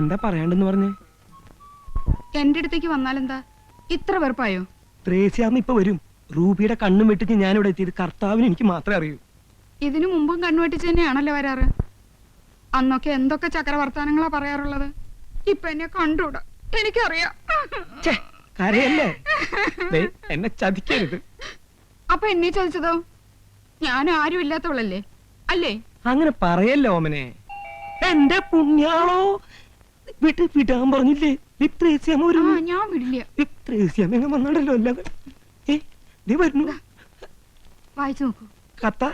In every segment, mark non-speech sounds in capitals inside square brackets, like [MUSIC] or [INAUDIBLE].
എന്താ പറയാണ്ടെന്ന് പറഞ്ഞേ? എന്റെ അടുത്തേക്ക് വന്നാലെന്താ? ഇത്ര വെറുപ്പായോ? ത്രേസ്യാന്ന് ഇപ്പൊ വരും. റൂബിയുടെ കണ്ണും വെട്ടിച്ച് ഞാനിവിടെ എത്തിയത് കർത്താവിന് എനിക്ക് മാത്രമേ അറിയൂ. ഇതിനു മുമ്പും കണ്ണുവെട്ടിച്ച് തന്നെയാണല്ലോ വരാറ്. അന്നൊക്കെ എന്തൊക്കെ ചക്ര വർത്താനങ്ങളാ പറയാറുള്ളത്. ഇപ്പൊ എന്നെ കണ്ടൂടാ എനിക്കറിയാം. കരയല്ലേ? എന്നെ ചതിക്കരുത്. അപ്പൊ എന്നെ ചോദിച്ചതോ ഞാൻ ആരും ഇല്ലാത്തവളല്ലേ? അല്ലേ? അങ്ങനെ പറയല്ലോ ഓമനെ? എന്റെ പുണ്യാളോ വിട്ട് വിടാൻ പറഞ്ഞില്ലേ? ത്രേസ്യാമ്മ ആ ഞാൻ വിടില്ല. ത്രേസ്യാമ്മ എങ്ങനെ വന്നാടല്ലോ ഏ നീ വരുന്നു. വായിച്ചു നോക്കൂ. കത്ത.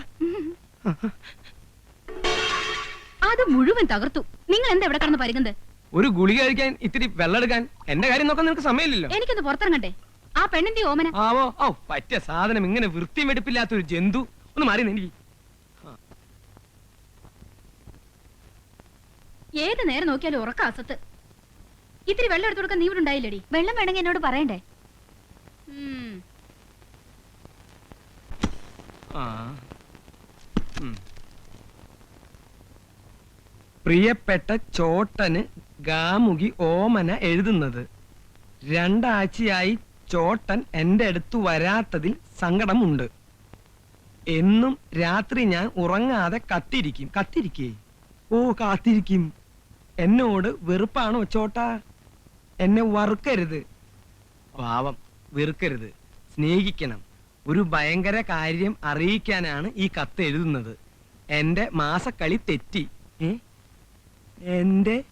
അത് മുഴുവൻ തകർത്തു. നിങ്ങൾ എന്താ ഇവിടെ കടന്ന് പരുകുന്നത് ഒരു ഗുളിക കഴിക്കാൻ ഇത്തിരി വെള്ളം എടുക്കാൻ എന്റെ കാര്യം നോക്കാൻ നിനക്ക് സമയമില്ലല്ലോ. എനിക്കൊന്ന് പുറത്തിറങ്ങട്ടെ. ആ പെണ്ണിന്റെ ഓമന? ആവോ? ഓ പറ്റിയ സാധനം ഇങ്ങനെ വൃത്തിയും എടുപ്പില്ലാത്ത ഒരു ജന്തു. ഒന്ന് മാറി എനിക്ക് ഏത് നേരം നോക്കിയാലും ഉറക്കം അസത്ത്. ഇത്തിരി വെള്ളം എടുത്തു കൊടുക്കാൻ നീ ഇവിടെ ഉണ്ടായില്ലടി വെള്ളം വേണമെങ്കിൽ എന്നോട് പറയണ്ടേ. പ്രിയപ്പെട്ട ചോട്ടന് ഗാമുകി ഓമന എഴുതുന്നത്. രണ്ടാഴ്ചയായി ചോട്ടൻ എന്റെ അടുത്ത് വരാത്തതിൽ സങ്കടമുണ്ട്. എന്നും രാത്രി ഞാൻ ഉറങ്ങാതെ കത്തിരിക്കും. കത്തിരിക്കേ? ഓ കാത്തിരിക്കും. എന്നോട് വെറുപ്പാണോ ചോട്ടാ എന്നെ വറുക്കരുത്. പാവം വെറുക്കരുത്. സ്നേഹിക്കണം. ഒരു ഭയങ്കര കാര്യം അറിയിക്കാനാണ് ഈ കത്ത് എഴുതുന്നത്. എന്റെ മാസക്കളി തെറ്റി? എന്റെ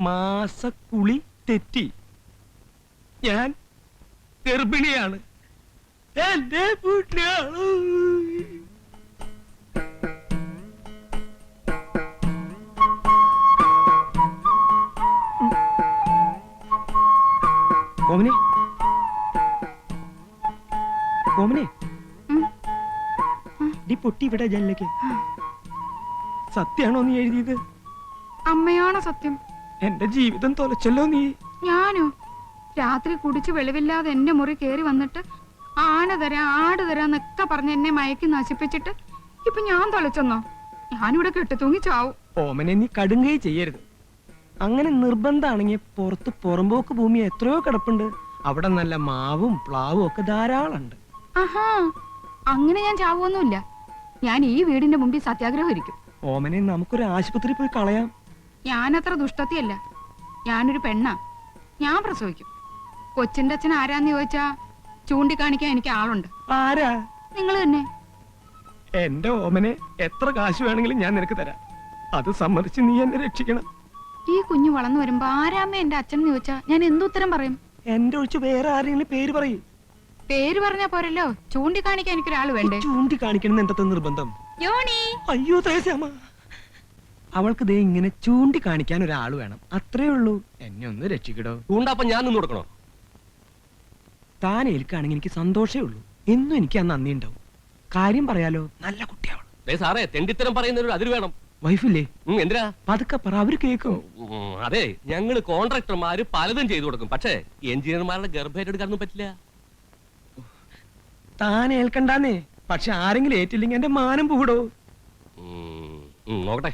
മാസക്കുളി തെറ്റി. ഞാൻ ഗർഭിണിയാണ്. എന്റെ പുണ്യാണ് ഓമനെ ഓമിനി. ഡി പൊട്ടി ഇവിടെ ജനലേക്ക് സത്യാണോ നീ എഴുതിയത്? അമ്മയാണോ സത്യം? എന്റെ ജീവിതം തൊലച്ചല്ലോ നീ. ഞാനോ? രാത്രി കുടിച്ച് വെളിവില്ലാതെ എന്റെ മുറി കേറി വന്നിട്ട് ആന തരാ ആട് തരാന്നൊക്കെ പറഞ്ഞ് എന്നെ മയക്കി നശിപ്പിച്ചിട്ട് ഇപ്പൊ ഞാൻ തൊലച്ചെന്നോ? ഞാനിവിടെ കെട്ടിത്തൂങ്ങി ചാവും. ഓമനെ നീ കടുങ്ങുകയും ചെയ്യരുത്. അങ്ങനെ നിർബന്ധമാണെങ്കിൽ പുറത്ത് പുറമ്പോക്ക് ഭൂമി എത്രയോ കിടപ്പുണ്ട്. അവിടെ നല്ല മാവും പ്ലാവും ഒക്കെ ധാരാളമുണ്ട്. ആഹാ അങ്ങനെ ഞാൻ ചാവുമൊന്നുമില്ല ഞാൻ ഈ വീടിന്റെ മുമ്പിൽ സത്യാഗ്രഹം ഇരിക്കും ഓമനെ നമുക്കൊരു ആശുപത്രി പോയി കളയാം. ഞാൻ ഞാനത്ര ദുഷ്ടത്തിയല്ല. ഞാനൊരു പെണ്ണാ. ഞാൻ പ്രസവിക്കും. കൊച്ചിന്റെ അച്ഛൻ ആരാന്ന് ചോദിച്ചാ ചൂണ്ടിക്കാണിക്കാൻ എനിക്ക് ആളുണ്ട്. ആരാ? നിങ്ങൾ തന്നെ. എന്റെ ഓമനെ എത്ര കാശ് വേണമെങ്കിലും ഞാൻ നിനക്ക് തരാം. അത് സമ്മതിച്ച് നീ എന്നെ രക്ഷിക്കണം. ഈ കുഞ്ഞു വളർന്നു വരുമ്പോ ആരാമ്മ എന്റെ അച്ഛൻ എന്ന് ചോദിച്ചാ ഞാൻ എന്തുത്തരം പറയും? എന്റെ ഒഴിച്ച് വേറെ ആരെങ്കിലും പേര് പറയും. പേര് പറഞ്ഞാ പോരല്ലോ. ചൂണ്ടിക്കാണിക്കാൻ എനിക്കൊരാൾ വേണ്ടേ? ചൂണ്ടിക്കാണിക്കണം കാണിക്കണം നിർബന്ധം? യോണി അയ്യോ ത്രേസ്യാമ്മ അവൾക്ക് ദേ ഇങ്ങനെ ചൂണ്ടിക്കാണിക്കാൻ ഒരാൾ വേണം. അത്രേ ഉള്ളൂ. എന്നെ ഒന്ന് രക്ഷിക്കടോ. ചൂണ്ടപ്പം ഞാൻ നിന്ന് കൊടുക്കണോ? താൻ ഏൽക്കാണെങ്കിൽ എനിക്ക് സന്തോഷമേ ഉള്ളൂ. എന്നും എനിക്ക് ആ നന്ദി ഉണ്ടാവും. കാര്യം പറയാലോ നല്ല കുട്ടിയാവണം. ദേ സാറേ തെണ്ടിത്തരം പറയുന്നൊരു അതിര് വേണം. വൈഫില്ലേ? എന്തിനാ? പതുക്കെ പറ അവർ കേക്കും. അതെ ഞങ്ങൾ കോൺട്രാക്ടർമാര് പലതും ചെയ്തു കൊടുക്കും. പക്ഷേ എഞ്ചിനീയർമാരുടെ ഗർഭേറ്റെടുക്കാനൊന്നും പറ്റില്ല. താൻ ഏൽക്കണ്ടാന്നേ. പക്ഷെ ആരെങ്കിലും ഏറ്റില്ലെങ്കിൽ എന്റെ മാനം പൂടോ നോക്കട്ടെ.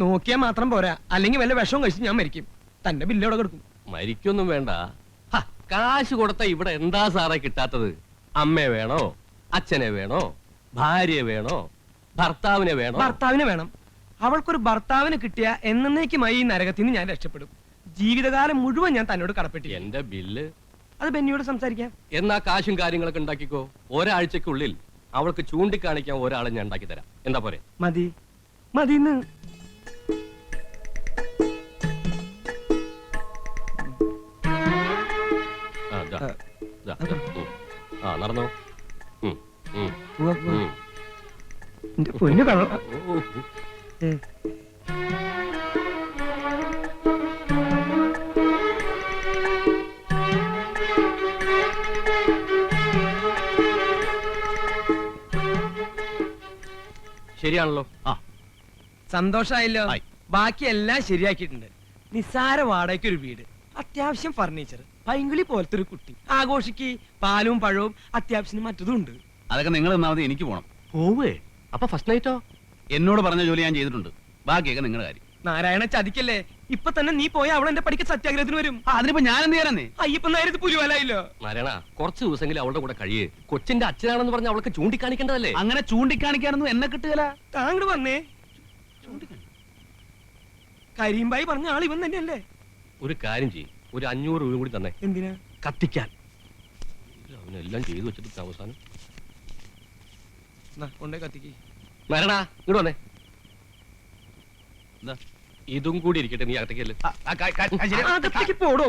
നോക്കിയാൽ മാത്രം പോരാ. അല്ലെങ്കിൽ വല്ല വിഷവും കഴിച്ച് ഞാൻ മരിക്കും. തന്റെ ബില്ലോടെ കൊടുക്കും? മരിക്കൊന്നും വേണ്ട. കാശ് കൊടുത്ത ഇവിടെ എന്താ സാറേ കിട്ടാത്തത്? അമ്മയെ വേണോ? അച്ഛനെ വേണോ? ഭാര്യയെ വേണോ? ഭർത്താവിനെ വേണം? ഭർത്താവിനെ വേണം. അവൾക്കൊരു ഭർത്താവിനെ കിട്ടിയ എന്നേക്കുമായി ഈ നരകത്തിൽ നിന്ന് ഞാൻ രക്ഷപ്പെടും. ജീവിതകാലം മുഴുവൻ ഞാൻ തന്നോട് കടപ്പെട്ടി എന്റെ ബില്ല്? അത് ബെന്നിയോട് സംസാരിക്കാം. എന്നാ കാശും കാര്യങ്ങളൊക്കെ ഉണ്ടാക്കിക്കോ. ഒരാഴ്ചക്കുള്ളിൽ അവൾക്ക് ചൂണ്ടിക്കാണിക്കാൻ ഒരാളെ ഞാൻ ഉണ്ടാക്കി തരാം. എന്താ പോരെ? മതി. മതിന്ന്. ആ, നടന്നോ. ഉം, ഉം. ഉം. പൊന്നു കള്ള ശരിയാണല്ലോ. ആ. സന്തോഷായല്ലോ. ആയി. ബാക്കി എല്ലാം ശരിയാക്കിയിട്ടുണ്ട്. നിസ്സാര വാടകയ്ക്ക് ഒരു വീട്. അത്യാവശ്യം ഫർണിച്ചർ പൈങ്കുളി പോലത്തെ ഒരു കുട്ടി. ആഘോഷിക്ക് പാലും പഴവും അത്യാവശ്യത്തിന് മറ്റതും ഉണ്ട്. അതൊക്കെ നിങ്ങൾ ഒന്നാമത് എനിക്ക് പോണം. പോവേ. അപ്പൊ ഫസ്റ്റ് നൈറ്റോ എന്നോട് പറഞ്ഞ ജോലി ഞാൻ ചെയ്തിട്ടുണ്ട്. ബാക്കിയൊക്കെ നിങ്ങളുടെ കാര്യം. നാരായണ ചതിക്കല്ലേ? ഇപ്പൊ തന്നെ നീ പോയ അവൾ എന്റെ പഠിക്ക സത്യാഗ്രഹത്തിന് വരും. ആ, അതിനിപ്പോ ഞാൻ എന്ത് ചെയ്യാനേ അയ്യപ്പൻ നേരത്തെ പുലിവലായില്ലോ. നാരായണ കുറച്ച് ദിവസമെങ്കിലും അവളുടെ കൂടെ കഴിയേ. കൊച്ചിന്റെ അച്ഛനാണെന്ന് പറഞ്ഞ അവൾക്ക് ചൂണ്ടിക്കാണിക്കേണ്ടതല്ലേ? അങ്ങനെ ചൂണ്ടിക്കാണിക്കാനൊന്നും എന്നെ കിട്ടുകല. താങ്കൾ വന്നേ. കരീംബായി പറഞ്ഞ ആൾ ഇവൻ തന്നെയല്ലേ? ഒരു കാര്യം ചെയ്യും. ഒരു അഞ്ഞൂറ് രൂപ കൂടി തന്നെ. എന്തിനാ? കത്തിക്കാൻ. അവനെല്ലാം ചെയ്തു വെച്ചിട്ട് അവസാനം. കൊണ്ടേ കത്തിക്ക്. നാരായണ ഇങ്ങോട്ട് വന്നേ? ഇതും കൂടി ഇരിക്കട്ടെ നീ അകത്തേക്ക് പോടോ.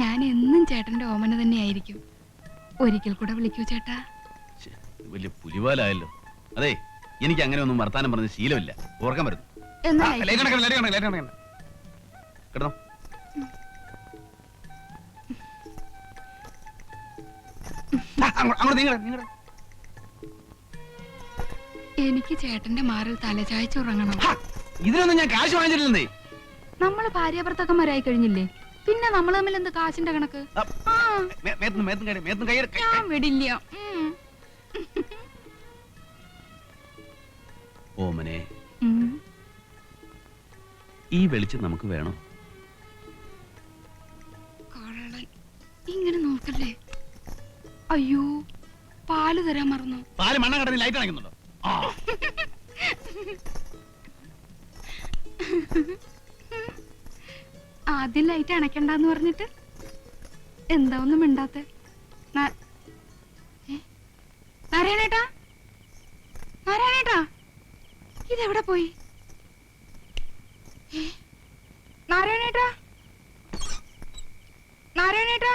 ഞാൻ എന്നും ചേട്ടന്റെ ഓമന തന്നെയായിരിക്കും. ഒരിക്കൽ കൂടെ വിളിക്കൂ ചേട്ടാ. വലിയ പുലിവാലായല്ലോ. അതെ എനിക്ക് അങ്ങനെ ഒന്നും വർത്താനം പറഞ്ഞ ശീലമില്ല. ഓർക്കാൻ വരുന്നു എന്നാ ലൈറ്റ്. കിടന്നോ. എനിക്ക് ചേട്ടന്റെ മാറിൽ തലചായ്ച്ചുറങ്ങണം ഇതിനൊന്നും ഞാൻ കാശ് വാങ്ങിച്ചിട്ടില്ലേ നമ്മൾ ഭാര്യാഭർത്താക്കന്മാരായി കഴിഞ്ഞില്ലേ? പിന്നെ നമ്മൾ തമ്മിൽ എന്ത് കാശിന്റെ കണക്ക്? ഞാൻ വിടില്ല. ഓമനെ ഈ വെളിച്ചം നമുക്ക് വേണോ? ഇങ്ങനെ നോക്കല്ലേ? അയ്യോ പാൽ തരാൻ മറന്നു. പാൽ മണ്ണ കടന്ന് ലൈറ്റ് അണയ്ക്കുന്നുണ്ടോ? [LAUGHS] ആദ്യം ലൈറ്റ് അണയ്ക്കണ്ടെന്ന് പറഞ്ഞിട്ട്? എന്താ ഒന്നും മിണ്ടാത്ത? നാരായണേട്ടാ? നാരായണേട്ടാ? ഇതെവിടെ പോയി? നാരായണേട്ടാ? നാരായണേട്ടാ?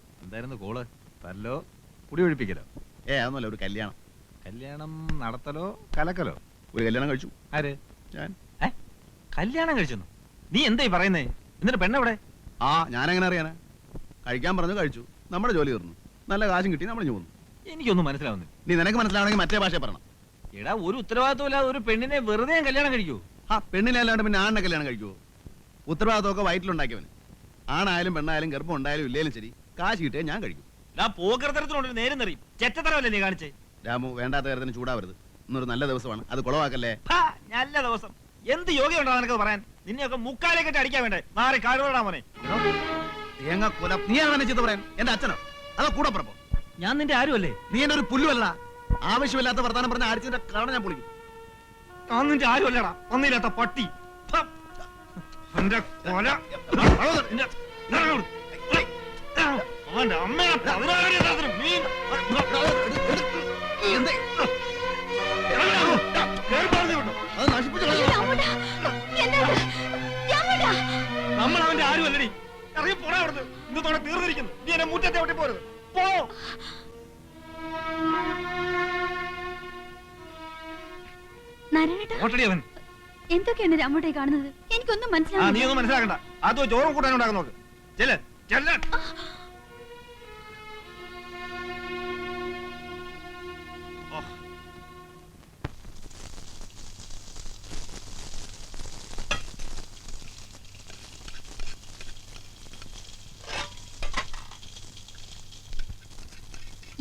എന്തായിരുന്നു കോൾ? തല്ലോ? കുടി ഒഴിപ്പിക്കലോ? ഏ അതൊന്നുമല്ല ഒരു കല്യാണം. കല്യാണം നടത്തലോ കലക്കലോ? ഒരു കല്യാണം കഴിച്ചു. ആര്? ഞാൻ. ഏ? കല്യാണം കഴിച്ചെന്നു? നീ എന്തായി പറയുന്നേ? എന്നിട്ട് പെണ്ണെവിടെ ആ ഞാനെങ്ങനെ അറിയാനാ? കഴിക്കാൻ പറഞ്ഞു കഴിച്ചു. നമ്മുടെ ജോലി തീർന്നു. നല്ല കാശും കിട്ടി നമ്മൾ പോന്നു. എനിക്കൊന്നും മനസ്സിലാവുന്നില്ല. നീ നിനക്ക് മനസ്സിലാവണമെങ്കിൽ മറ്റേ ഭാഷ പറയണം. എടാ ഒരു ഉത്തരവാദിത്വം ഇല്ലാതെ ഒരു പെണ്ണിനെ വെറുതെ ഞാൻ കല്യാണം കഴിക്കൂ ആ പെണ്ണിനെ അല്ലാണ്ട് പിന്നെ ആണിനെ കല്യാണം കഴിക്കുമോ ഉത്തരവാദിത്തമൊക്കെ വയറ്റിലുണ്ടാക്കിയവന്. ആണായാലും പെണ്ണായാലും ഗർഭം ഉണ്ടായാലും ഇല്ലേലും ശരി. കാശ് കിട്ടിയാൽ ഞാൻ കഴിക്കും ഞാൻ പോകൃതരത്തിനോട് നേരം നിറയും ചെറ്റത്തരമല്ലേ നീ കാണിച്ചേ രാമു വേണ്ടാത്ത കാര്യത്തിന് ചൂടാവരുത് ഇന്നൊരു നല്ല ദിവസമാണ് അത് കുളവാക്കല്ലേ ഹാ, നല്ല ദിവസം എന്ത് യോഗ്യമുണ്ടോ നിനക്ക് പറയാൻ നിന്നെയൊക്കെ മുക്കാലെ കെട്ടി അടിക്കാൻ വേണ്ടേ മാറി കാടുകൊണ്ടാ മോനെ തേങ്ങ കൊല നീ അവനെ ചെയ്ത് പറയാൻ എന്റെ അച്ഛനോ അതോ കൂടെ പറപ്പോ ഞാൻ നിന്റെ ആരുമല്ലേ നീ എന്റെ ഒരു പുല്ലുമല്ല ആവശ്യമില്ലാത്ത വർത്താനം പറഞ്ഞ ആരിച്ചിന്റെ കാരണം ഞാൻ പൊളിക്കും ഞാൻ നിന്റെ ആരുമല്ലടാ ഒന്നില്ലാത്ത പട്ടി. എന്റെ കൊല. നമ്മൾ അവന്റെ ആരും അല്ലടി ഇറങ്ങി പോടാ അവിടുന്ന്. ഇന്നത്തോടെ തീർന്നിരിക്കുന്നു. നീ എന്നെ മുറ്റത്തെ ഒട്ടി പോരുത്. പോ. അവൻ. എന്തൊക്കെയാണ് രാമോട്ടെ കാണുന്നത്? എനിക്കൊന്നും മനസ്സിലാവുന്നില്ല. നീ ഒന്നും മനസ്സിലാക്കണ്ട. അതോ ചോറും കൂട്ടാനും ഉണ്ടാക്കാൻ നോക്ക്. ചെല്ല്. ചെല്ല്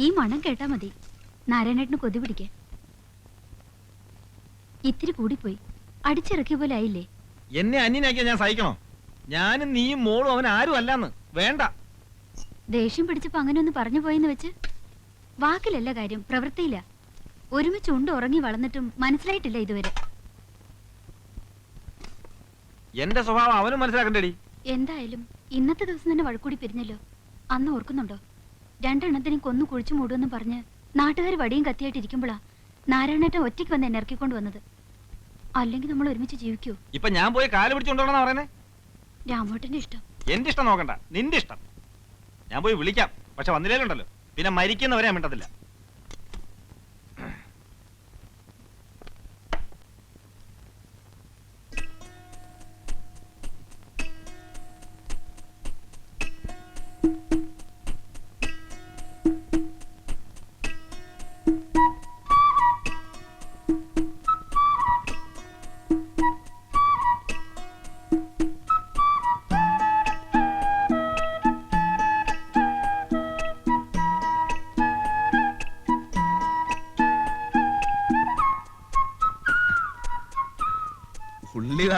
ഈ മണം കേട്ടാ മതി. നാരായണേട്ടന് കൊതി പിടിക്കാൻ. ഇത്തിരി കൂടിപ്പോയി. അടിച്ചിറക്കിയ പോലെ ആയില്ലേ? എന്നെ അന്യനാക്കിയാ ഞാൻ സഹിക്കണോ? ഞാനും നീയും മോളും അവൻ ആരും അല്ലാന്ന്. വേണ്ട. ദേഷ്യം പിടിച്ചപ്പോ അങ്ങനെ ഒന്ന് പറഞ്ഞു പോയെന്ന് വെച്ച്? വാക്കിലല്ല കാര്യം പ്രവൃത്തിയില്ല. ഒരുമിച്ച് ഉണ്ട് ഉറങ്ങി വളർന്നിട്ടും മനസ്സിലായിട്ടില്ല ഇതുവരെ. എന്റെ സ്വഭാവം അവനും മനസ്സിലാക്കണ്ടേടി. എന്തായാലും ഇന്നത്തെ ദിവസം തന്നെ വഴക്കൂടി പിരിഞ്ഞല്ലോ. അന്ന് ഓർക്കുന്നുണ്ടോ? രണ്ടെണ്ണത്തിനെയും കൊന്നു കുഴിച്ചു മൂടുമെന്ന് പറഞ്ഞ് നാട്ടുകാർ വടിയും കത്തിയായിട്ട് ഇരിക്കുമ്പോഴാ നാരായണേട്ടൻ ഒറ്റയ്ക്ക് വന്ന് എന്നെ ഇറക്കിക്കൊണ്ട് വന്നത്. അല്ലെങ്കിൽ നമ്മൾ ഒരുമിച്ച് ജീവിക്കൂ. ഇപ്പൊ ഞാൻ പോയി കാൽ പിടിച്ചുകൊണ്ടോണെന്നാ പറയുന്നേ? രാമോട്ടന്റെ ഇഷ്ടം. എന്റെ ഇഷ്ടം നോക്കണ്ട. നിന്റെ ഇഷ്ടം. ഞാൻ പോയി വിളിക്കാം. പക്ഷെ വന്നില്ലേലുണ്ടല്ലോ. പിന്നെ മരിക്കുന്നവരെ മിണ്ടത്തില്ല.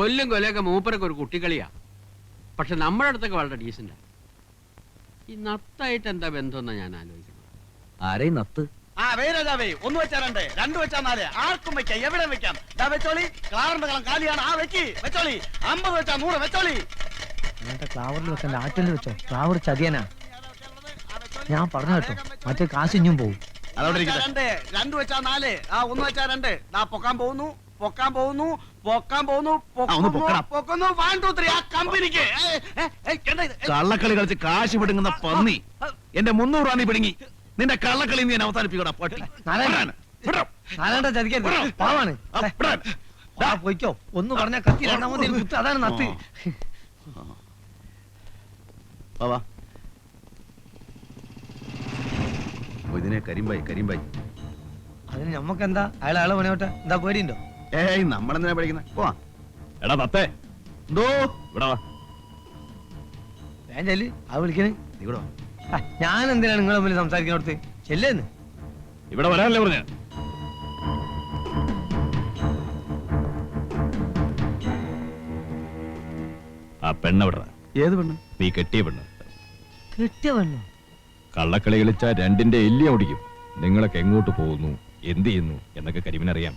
കൊല്ലും കൊല്ലൊക്കെ മൂപ്പരൊക്കെ ഒരു കുട്ടിക്കളിയാ. പക്ഷെ നമ്മുടെ അടുത്തൊക്കെ വളരെ ഡീസന്റാ ഈ നത്തായിട്ട് എന്താ ബന്ധം ഞാൻ ആലോചിക്കുന്നത്? ആരെയും നത്ത്? ആ വേരാജാവേ ഒന്ന് വെച്ചാ രണ്ട് രണ്ട് വെച്ചാ നാല് ആർക്കും വെക്കാം എവിടെ വെക്കാം? ദാ വെച്ചോളി ക്ലാറിന്റെ കളം കാലിയാണ് ആ വെക്കി വെച്ചോളി അമ്പത് വെച്ചാ നൂറ് വെച്ചോളി. ക്ലാവറിൽ വെക്കണ്ട ആറ്റിൽ വെച്ചോ ക്ലാവർ ചതിയനാ. ഞാൻ പറഞ്ഞു കേട്ടോ മറ്റേ കാശ് ഇഞ്ഞും പോവും. അതോടെ രണ്ട് രണ്ട് വെച്ചാ നാല് ആ ഒന്ന് വെച്ചാ രണ്ട്. ദാ പൊക്കാൻ പോകുന്നു. പൊക്കാൻ പോകുന്നു പൊക്കാൻ പോകുന്നു പൊക്കുന്നു, പൊക്കുന്നു. വൺ ടു ത്രീ ആ കമ്പനിക്ക്. കള്ളക്കളി കളിച്ച് കാശ് പിടുങ്ങുന്ന പന്നി. എന്റെ മുന്നൂറ് റാണി പിടുങ്ങി. നിന്റെ കള്ളക്കളി നീ ഞാൻ അവസാനിപ്പിക്കടാ പട്ടി. നാരായണ. വിടാം. നാരായണ ചതിക്കരുത്. പാവാണ്. ആ, വിടാൻ. ദാ. പൊയ്ക്കോ. ഒന്ന് പറഞ്ഞ കത്തി രണ്ടാമത് കുത്ത്. അതാണ് നത്ത്. വാ, വാ. ഓ, ഇതിനെ കരിമ്പായി കരിമ്പായി. അതിന് നമ്മക്കെന്താ അയാൾ ആളെ പണിയോട്ടെ? എന്താ പേടിയുണ്ടോ? ഏയ് നമ്മളെന്തിനാ പഠിക്കുന്നത് പോവാ. എടാ തത്തേ. എന്തോ? ഇവിടെ വാ. ചെല്ല്. ആ വിളിക്കണേ. നീ ഇവിടെ വാ. ഞാൻ എന്തിനാണ് നിങ്ങൾ തമ്മിൽ സംസാരിക്കുന്നിടത്ത് ചെല്ലേന്ന്. ഇവിടെ വരാനല്ലേ പറഞ്ഞ? ആ പെണ്ണവിടെ ഏത് പെണ്ണ്? നീ കെട്ടിയ പെണ്ണ്. കെട്ടിയ പെണ്ണ്? കള്ളക്കളി കളിച്ച രണ്ടിന്റെ എല്ലിയ ഓടിക്കും നിങ്ങളൊക്കെ എങ്ങോട്ട് പോകുന്നു? എന്ത് ചെയ്യുന്നു? എന്നൊക്കെ കരിമിനറിയാം.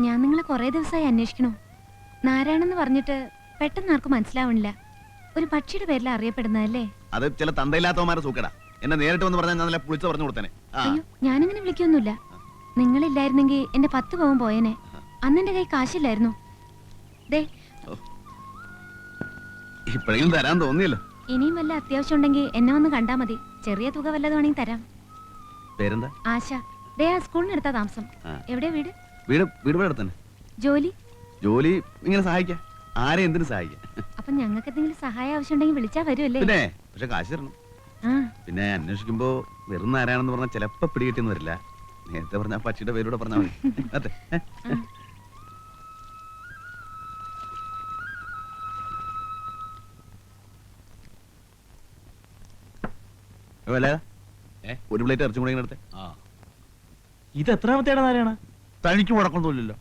ഞാൻ നിങ്ങളെ കുറേ ദിവസമായി അന്വേഷിക്കണു. നാരായണെന്ന് പറഞ്ഞിട്ട് പെട്ടെന്ന് ആർക്കും മനസ്സിലാവണില്ല. ഒരു പക്ഷിയുടെ പേരിൽ അറിയപ്പെടുന്നതല്ലേ? അത് ചില തന്തയില്ലാത്തവന്മാരെ സൂക്കടാ. എന്നെ നേരിട്ട് വന്ന് പറഞ്ഞാൽ ഞാൻ നല്ല പുളിച്ച് പറഞ്ഞു കൊടുത്തേനെ. ആ. അയ്യോ ഞാനങ്ങനെ വിളിക്കൊന്നുമില്ല. നിങ്ങളില്ലായിരുന്നെങ്കിൽ എന്റെ പത്ത് പവൻ പോയേനെ. അന്ന് എന്റെ കൈ കാശില്ലായിരുന്നു. ദേ. ഇപ്പോഴെങ്കിലും തരാൻ തോന്നിയല്ലോ. ഇനിയും വല്ല അത്യാവശ്യം ഉണ്ടെങ്കിൽ എന്നെ ഒന്ന് കണ്ടാ മതി. ചെറിയ തുക വല്ലതും തരാം. പേരെന്താ? ആശ. ദേ ആ സ്കൂളിനടുത്താ താമസം. ആ. എവിടെയാ വീട്? വീട് വീട് ഇവിടെ തന്നെ. ജോലി? ജോലി ഇങ്ങനെ സഹായിക്കാം. ആരെ എന്തിനു സഹായിക്കാം. അപ്പൊ ഞങ്ങൾക്ക് എന്തെങ്കിലും സഹായം ആവശ്യമുണ്ടെങ്കിൽ വിളിച്ചാ വരുമല്ലേ പിന്നെ പക്ഷെ കാശ് തരണം. ആ. പിന്നെ അന്വേഷിക്കുമ്പോ വെറും ആരാണെന്ന് പറഞ്ഞാൽ ചിലപ്പോ പിടികിട്ടിന്ന് വരില്ല. നേരത്തെ പറഞ്ഞ പക്ഷിയുടെ പേരൂടെ പറഞ്ഞാൽ മതി. അതെ? ഒരു പ്ലേറ്റ് ഇറച്ചും കൂടെ ഇങ്ങനെ എടുത്തേ. ഇത് എത്രാമത്തെ നാരായണ? തനിക്ക് മുടക്കൊന്നുമില്ലല്ലോ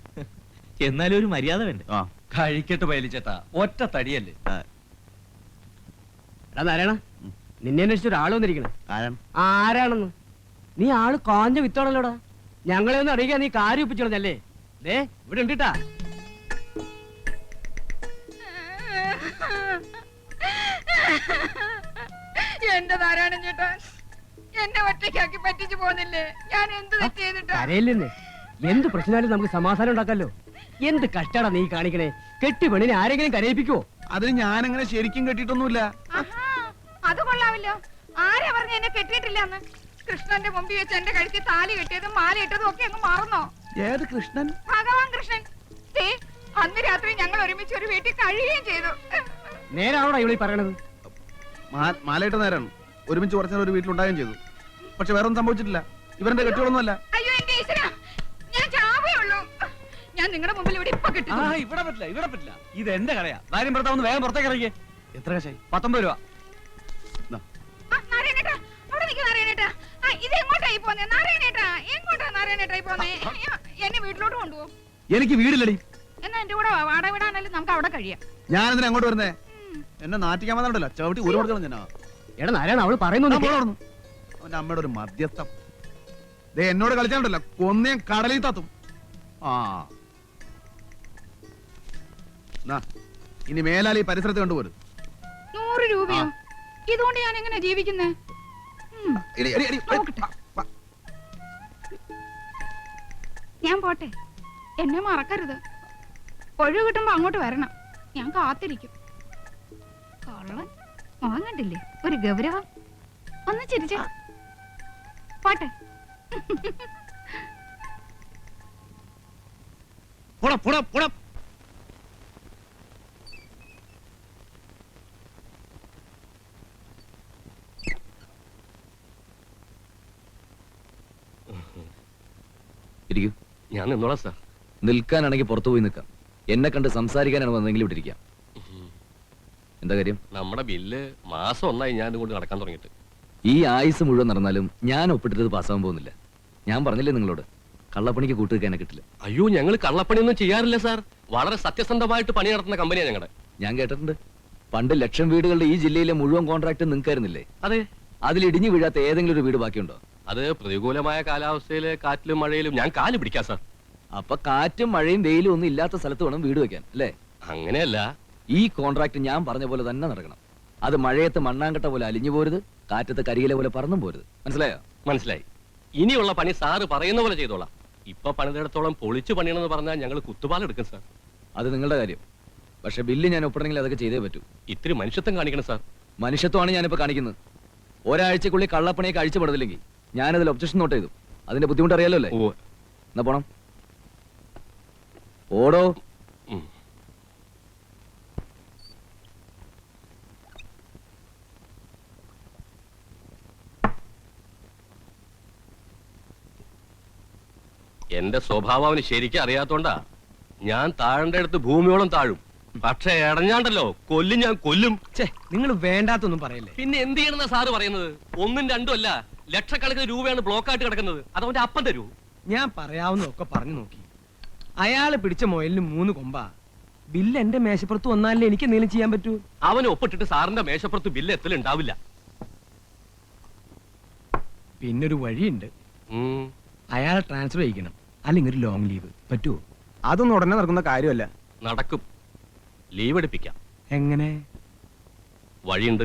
എന്നാലും ഒരു മര്യാദ വേണ്ടേ ആ കഴിക്കട്ട് പയലിച്ചേട്ടാ ഒറ്റ തടിയല്ലേ? എടാ നാരായണ നിന്നെ അന്വേഷിച്ച ഒരാൾ വന്നിരിക്കണേ. ആരാണ്? ആരാണെന്ന്? നീ ആൾ കാഞ്ഞ വിത്താണല്ലോടാ. ഞങ്ങളെ ഒന്ന് അറിയിക്കാൻ നീ കാര്യം ഒപ്പിച്ചോളഞ്ഞല്ലേ? ദേ ഇവിടെ ഉണ്ടിട്ടാ. എന്റെ നാരായണൻ ചേട്ടാ എന്നെ ഒറ്റയ്ക്കാക്കി പറ്റിച്ചു പോന്നില്ലേ ഞാൻ എന്ത് തെറ്റ് ചെയ്തിട്ടാ? കരയില്ലെന്ന്. എന്ത് പ്രശ്നമായാലും നമുക്ക് സമാധാനം ഉണ്ടാക്കാലോ? എന്ത് കഷ്ടാടാ നീ കാണിക്കണേ? കെട്ടി പെണ്ണിനെ ആരെങ്കിലും കരയിപ്പിക്കോ അതിന് അങ്ങനെ ശരിക്കും കെട്ടിയിട്ടൊന്നുമില്ല. ആഹാ, അത് കൊള്ളാമല്ലോ. ആരെ പറഞ്ഞ എന്നെ കെട്ടിയിട്ടില്ലെന്ന്? കൃഷ്ണന്റെ മുമ്പിൽ വെച്ച് എന്റെ കഴുത്തി താലി കെട്ടിയതും മാല ഇട്ടതും ഒക്കെ അങ്ങ് മറന്നോ? ഏത് കൃഷ്ണൻ? ഭഗവാൻ കൃഷ്ണൻ. ദേ, അന്ന് രാത്രി ഞങ്ങൾ ഒരുമിച്ച് ഒരു വീട്ടിൽ കഴിയുകയും ചെയ്തു. നേരാണോടാ ഇവിടെ പറയണത്? മാ- മാലയിട്ട നേരാണ്. ഒരുമിച്ച് കുറച്ചു നേരം ഒരു വീട്ടിലുണ്ടാകുകയും ചെയ്തു. പക്ഷെ വേറെ ഒന്നും സംഭവിച്ചിട്ടില്ല ഇവരുടെ കെട്ടികളൊന്നുമല്ല ഞാൻ നിങ്ങളുടെ മുമ്പിൽ ഇവിടെ ഇപ്പൊ കിട്ടും ആ ഇവിടെ പറ്റില്ല ഇവിടെ പറ്റില്ല. ഇത് എന്റെ കടയാ. കാര്യം ഭർത്താവ് വേഗം പുറത്തേക്ക് ഇറങ്ങി എത്ര കശായി? പത്തൊമ്പത് രൂപ. നാരായണേട്ടാ അവിടെ നിൽക്ക് നാരായണേട്ടാ. ആ, ഇത് എങ്ങോട്ടായി പോന്നെ? നാരായണേട്ടാ എങ്ങോട്ടാ നാരായണേട്ടായി പോന്നെ? അയ്യോ, എന്നെ വീട്ടിലോട്ട് കൊണ്ടുപോകും. എനിക്ക് വീടില്ലടി. എന്നാ എന്റെ കൂടെ വാ, വാടക നമുക്ക് അവിടെ കഴിയാം. ഞാൻ എന്തിനാ അങ്ങോട്ട് വരുന്നേ? എന്നെ നാട്ടിക്കാൻ വന്നിട്ടല്ലോ ചവിട്ടി ഒരു കൊടുക്കണം ഞാൻ എടാ നാരായണ അവൾ പറയുന്നു അവന്റെ അമ്മയുടെ ഒരു മധ്യസ്ഥം. ദേ എന്നോട് കളിച്ചാണ്ടല്ലോ കൊന്നേം കടലിൽ തത്തും. ആ. നാ, ഇനി മേലാൽ ഈ പരിസരത്ത് കണ്ടുപോരും. നൂറ് രൂപയോ? ഇതുകൊണ്ട് ഞാൻ എങ്ങനെ ജീവിക്കുന്നേ? ഉം, നോക്കട്ടെ. ഞാൻ പോട്ടെ. എന്നെ മറക്കരുത്. ഒഴിവ് കിട്ടുമ്പോ അങ്ങോട്ട് വരണം. ഞാൻ കാത്തിരിക്കും. കള്ളൻ. മോൻ കണ്ടില്ലേ? ഒരു ഗൗരവം. ഒന്ന് ചിരിച്ച. പോട്ടെ. പോടാ, പോടാ, പോടാ. ഇരിക്കൂ ഞാൻ നിന്നോളാം സാർ. നിൽക്കാനാണെങ്കിൽ പുറത്തു പോയി നിൽക്കാം. എന്നെ കണ്ട് സംസാരിക്കാനാണ് വന്നെങ്കിൽ ഇവിടെ ഇരിക്കാം എന്താ കാര്യം? നമ്മുടെ ബില്ല് മാസം ഒന്നായി ഞാൻ ഇതുകൊണ്ട് നടക്കാൻ തുടങ്ങിയിട്ട്. ഈ ആയുസ് മുഴുവൻ നടന്നാലും ഞാൻ ഒപ്പിട്ടിട്ട് പാസ്സാവാൻ പോകുന്നില്ല. ഞാൻ പറഞ്ഞില്ലേ നിങ്ങളോട് കള്ളപ്പണിക്ക് കൂട്ടുവെക്കാൻ എന്നെ കിട്ടില്ല. അയ്യോ ഞങ്ങൾ കള്ളപ്പണിയൊന്നും ചെയ്യാറില്ല സാർ. വളരെ സത്യസന്ധമായിട്ട് പണി നടത്തുന്ന കമ്പനിയാണ് ഞങ്ങളുടെ ഞാൻ കേട്ടിട്ടുണ്ട്. പണ്ട് ലക്ഷം വീടുകളുടെ ഈ ജില്ലയിലെ മുഴുവൻ കോൺട്രാക്ട് നിങ്ങൾക്കായിരുന്നില്ലേ? അതെ. അതിൽ ഇടിഞ്ഞു വീഴാത്ത ഏതെങ്കിലും ഒരു വീട് ബാക്കിയുണ്ടോ? അത് പ്രതികൂലമായ കാലാവസ്ഥയിൽ കാറ്റിലും മഴയിലും ഞാൻ കാൽ പിടിക്കാം സാർ. അപ്പൊ കാറ്റും മഴയും വെയിലും ഒന്നും ഇല്ലാത്ത സ്ഥലത്ത് വേണം വീട് വെക്കാൻ അല്ലേ? അങ്ങനെയല്ല. ഈ കോൺട്രാക്ട് ഞാൻ പറഞ്ഞ പോലെ തന്നെ നടക്കണം. അത് മഴയത്ത് മണ്ണാങ്കട്ട പോലെ അലിഞ്ഞു പോരുത് കാറ്റത്ത് കരിയിലെ പോലെ പറന്നും പോരുത്. മനസ്സിലായോ? മനസ്സിലായി. ഇനിയുള്ള പണി സാറ് പറയുന്ന പോലെ ചെയ്തോളാം. ഇപ്പൊ പണിതിടത്തോളം പൊളിച്ചു പണിയണമെന്ന് പറഞ്ഞാൽ ഞങ്ങൾ കുത്തുപാലെടുക്കും സാർ. അത് നിങ്ങളുടെ കാര്യം. പക്ഷെ ബില്ല് ഞാൻ ഒപ്പിടണമെങ്കിൽ അതൊക്കെ ചെയ്തേ പറ്റൂ. ഇത്തിരി മനുഷ്യത്വം കാണിക്കണം സാർ. മനുഷ്യത്വമാണ് ഞാനിപ്പോ കാണിക്കുന്നത്. ഒരാഴ്ചക്കുള്ളിൽ കള്ളപ്പണിയൊക്കെ അഴിച്ചുപെടുന്നില്ലെങ്കിൽ ഞാനതിൽ ഒബ്ജക്ഷൻ നോട്ട് ചെയ്തു. അതിന്റെ ബുദ്ധിമുട്ട് അറിയാലോ അല്ലേ ഓ എന്നാ പോണം. ഓടോ. എന്റെ സ്വഭാവം അവന് ശരിക്കും അറിയാത്തോണ്ടാ ഞാൻ താഴേണ്ട അടുത്ത് ഭൂമിയോളം താഴും. പക്ഷെ ഇടഞ്ഞാണ്ടല്ലോ കൊല്ലും ഞാൻ കൊല്ലും. നിങ്ങൾ വേണ്ടാത്തൊന്നും പറയല്ലേ? പിന്നെ എന്ത് ചെയ്യണമെന്നാ സാറ് പറയുന്നത്? ഒന്നും രണ്ടും അല്ല ലക്ഷക്കണക്കിന് രൂപയാണ് ബ്ലോക്കായിട്ട് കിടക്കുന്നത്. അത് അവന്റെ അപ്പം തരൂ ഞാൻ പറയാവുന്നതൊക്കെ പറഞ്ഞു നോക്കി. അയാൾ പിടിച്ച മൊയലിന് മൂന്ന് കൊമ്പാ. ബില്ല് എന്റെ മേശപ്പുറത്ത് വന്നാലേ എനിക്ക് എന്തെങ്കിലും ചെയ്യാൻ പറ്റൂ? അവന് ഒപ്പിട്ടിട്ട് സാറിന്റെ മേശപ്പുറത്ത് ബില്ല് എത്തലുണ്ടാവില്ല. പിന്നൊരു വഴിയുണ്ട്. ഉം. അയാളെ ട്രാൻസ്ഫർ ചെയ്യിക്കണം. അല്ലെങ്കിൽ ഒരു ലോങ് ലീവ് പറ്റുമോ അതൊന്നും ഉടനെ നടക്കുന്ന കാര്യമല്ല. നടക്കും. ലീവ് എടുപ്പിക്കാം. എങ്ങനെ? വഴിയുണ്ട്.